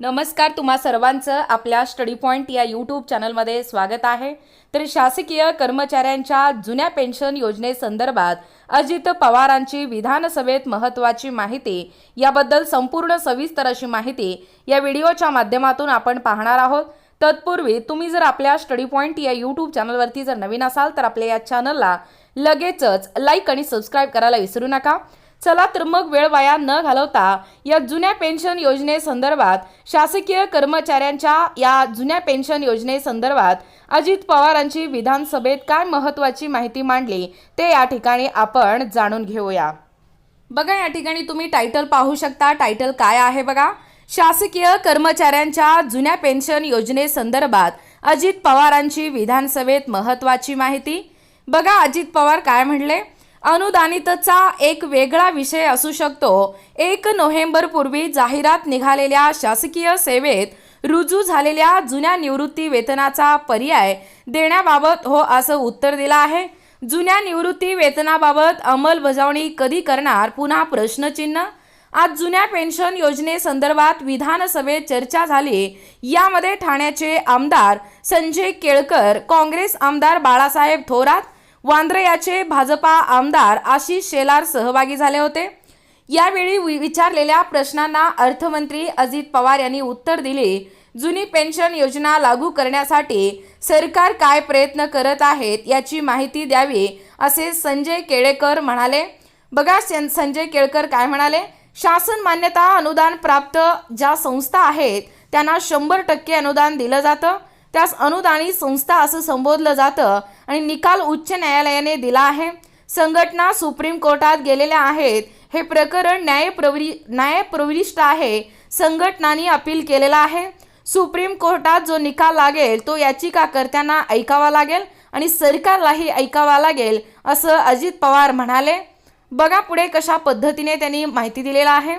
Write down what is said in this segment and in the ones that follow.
नमस्कार तुम्हा सर्वांचं आपल्या स्टडी पॉईंट या यूट्यूब चॅनलमध्ये स्वागत आहे. तर शासकीय कर्मचाऱ्यांच्या जुन्या पेन्शन योजनेसंदर्भात अजित पवारांची विधानसभेत महत्त्वाची माहिती याबद्दल संपूर्ण सविस्तर अशी माहिती या व्हिडिओच्या माध्यमातून आपण पाहणार आहोत. तत्पूर्वी तुम्ही जर आपल्या स्टडी पॉईंट या यूट्यूब चॅनलवरती जर नवीन असाल तर आपल्या या चॅनलला लगेचच लाईक आणि सबस्क्राईब करायला विसरू नका. चला तर मग वेळ वाया न घालवता या जुन्या पेन्शन योजनेसंदर्भात शासकीय कर्मचाऱ्यांच्या या जुन्या पेन्शन योजनेसंदर्भात अजित पवारांची विधानसभेत काय महत्त्वाची माहिती मांडली ते या ठिकाणी आपण जाणून घेऊया. बघा या ठिकाणी तुम्ही टायटल पाहू शकता. टायटल काय आहे बघा? शासकीय कर्मचाऱ्यांच्या जुन्या पेन्शन योजनेसंदर्भात अजित पवारांची विधानसभेत महत्त्वाची माहिती. बघा अजित पवार काय म्हणले? अनुदानितचा एक वेगळा विषय असू शकतो. एक नोव्हेंबरपूर्वी जाहिरात निघालेल्या शासकीय सेवेत रुजू झालेल्या जुन्या निवृत्ती वेतनाचा पर्याय देण्याबाबत हो असं उत्तर दिलं आहे. जुन्या निवृत्ती वेतनाबाबत अंमलबजावणी कधी करणार? पुन्हा प्रश्नचिन्ह. आज जुन्या पेन्शन योजनेसंदर्भात विधानसभेत चर्चा झाली. यामध्ये ठाण्याचे आमदार संजय केळकर काँग्रेस आमदार बाळासाहेब थोरात वांद्रे याचे भाजपा आमदार आशिष शेलार सहभागी झाले होते. यावेळी वि- विचारलेल्या प्रश्नांना अर्थमंत्री अजित पवार यांनी उत्तर दिले. जुनी पेन्शन योजना लागू करण्यासाठी सरकार काय प्रयत्न करत आहेत याची माहिती द्यावी असे संजय केळेकर म्हणाले. बघा सं- संजय केळकर काय म्हणाले? शासन मान्यता अनुदान प्राप्त ज्या संस्था आहेत त्यांना शंभर टक्के अनुदान दिलं जातं. त्यास अनुदानित संस्था असं संबोधलं जातं आणि निकाल उच्च न्यायालयाने दिला आहे. संघटना सुप्रीम कोर्टात गेलेल्या आहेत. हे प्रकरण न्यायप्रवि न्यायप्रविष्ट आहे संघटनांनी अपील केलेलं आहे. सुप्रीम कोर्टात जो निकाल लागेल तो याचिकाकर्त्यांना ऐकावा लागेल आणि सरकारलाही ऐकावा लागेल असं अजित पवार म्हणाले. बघा पुढे कशा पद्धतीने त्यांनी माहिती दिलेला आहे.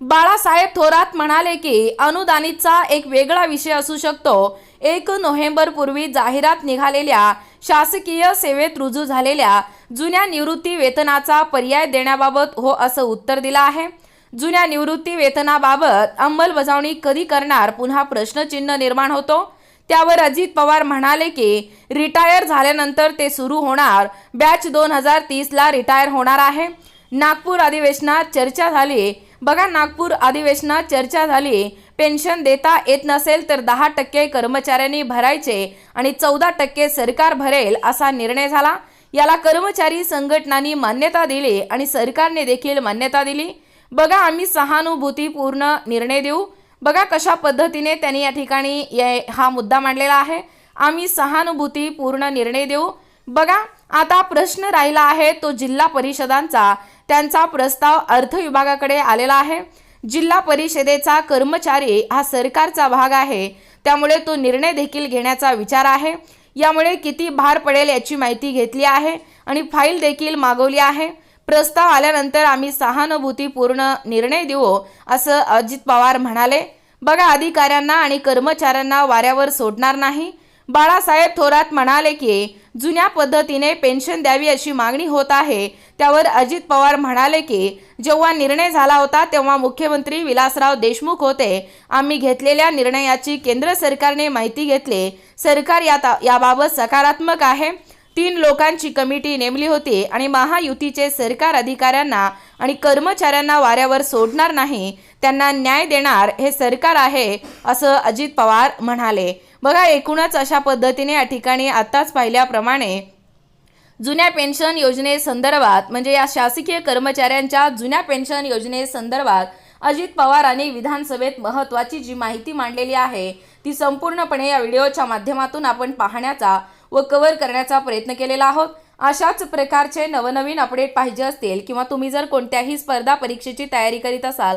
बाळासाहेब थोरात म्हणाले की अनुदानितचा एक वेगळा विषय असू शकतो. एक नोव्हेंबर पूर्वी जाहिरात निघालेल्या शासकीय सेवेत रुजू झालेल्या जुन्या निवृत्ती वेतनाचा पर्याय देण्याबाबत हो असं उत्तर दिलं आहे. जुन्या निवृत्ती वेतनाबाबत अंमलबजावणी कधी करणार पुन्हा प्रश्नचिन्ह निर्माण होतो. त्यावर अजित पवार म्हणाले की रिटायर झाल्यानंतर ते सुरू होणार. बॅच दोन हजार तीसला रिटायर होणार आहे. नागपूर अधिवेशनात चर्चा झाली. बघा नागपूर अधिवेशनात चर्चा झाली. पेन्शन देता येत नसेल तर दहा टक्के कर्मचाऱ्यांनी भरायचे आणि चौदा टक्के सरकार भरेल असा निर्णय झाला. याला कर्मचारी संघटनांनी मान्यता दिली आणि सरकारने देखील मान्यता दिली. बघा आम्ही सहानुभूतीपूर्ण निर्णय देऊ. बघा कशा पद्धतीने त्यांनी या ठिकाणी हा मुद्दा मांडलेला आहे. आम्ही सहानुभूतीपूर्ण निर्णय देऊ. बघा आता प्रश्न राहिला आहे तो जिल्हा परिषदांचा. त्यांचा प्रस्ताव अर्थ विभागाकडे आलेला आहे. जिल्हा परिषदेचा कर्मचारी हा सरकारचा भाग आहे. त्यामुळे तो निर्णय देखील घेण्याचा विचार आहे. यामुळे किती भार पडेल याची माहिती घेतली आहे आणि फाईल देखील मागवली आहे. प्रस्ताव आल्यानंतर आम्ही सहानुभूतीपूर्ण निर्णय देऊ असं अजित पवार म्हणाले. बघा अधिकाऱ्यांना आणि कर्मचाऱ्यांना वाऱ्यावर सोडणार नाही. बाळासाहेब थोरात म्हणाले की जुन्या पद्धतीने पेन्शन द्यावी अशी मागणी होत आहे. त्यावर अजित पवार म्हणाले की जेव्हा निर्णय झाला होता तेव्हा मुख्यमंत्री विलासराव देशमुख होते. आम्ही घेतलेल्या निर्णयाची केंद्र सरकारने माहिती घेतली. सरकार यात याबाबत सकारात्मक आहे. तीन लोकांची कमिटी नेमली होती आणि महायुतीचे सरकार अधिकाऱ्यांना आणि कर्मचाऱ्यांना वाऱ्यावर सोडणार नाही. त्यांना न्याय देणार हे सरकार आहे असं अजित पवार म्हणाले. बघा एकूणच अशा पद्धतीने या ठिकाणी आत्ताच पाहिल्याप्रमाणे जुन्या पेन्शन योजनेसंदर्भात म्हणजे या शासकीय कर्मचाऱ्यांच्या जुन्या पेन्शन योजनेसंदर्भात अजित पवारांनी विधानसभेत महत्त्वाची जी माहिती मांडलेली आहे ती संपूर्णपणे या व्हिडिओच्या माध्यमातून आपण पाहण्याचा व कव्हर करण्याचा प्रयत्न केलेला आहोत. अशाच प्रकारचे नवनवीन अपडेट पाहिजे असतील किंवा तुम्ही जर कोणत्याही स्पर्धा परीक्षेची तयारी करीत असाल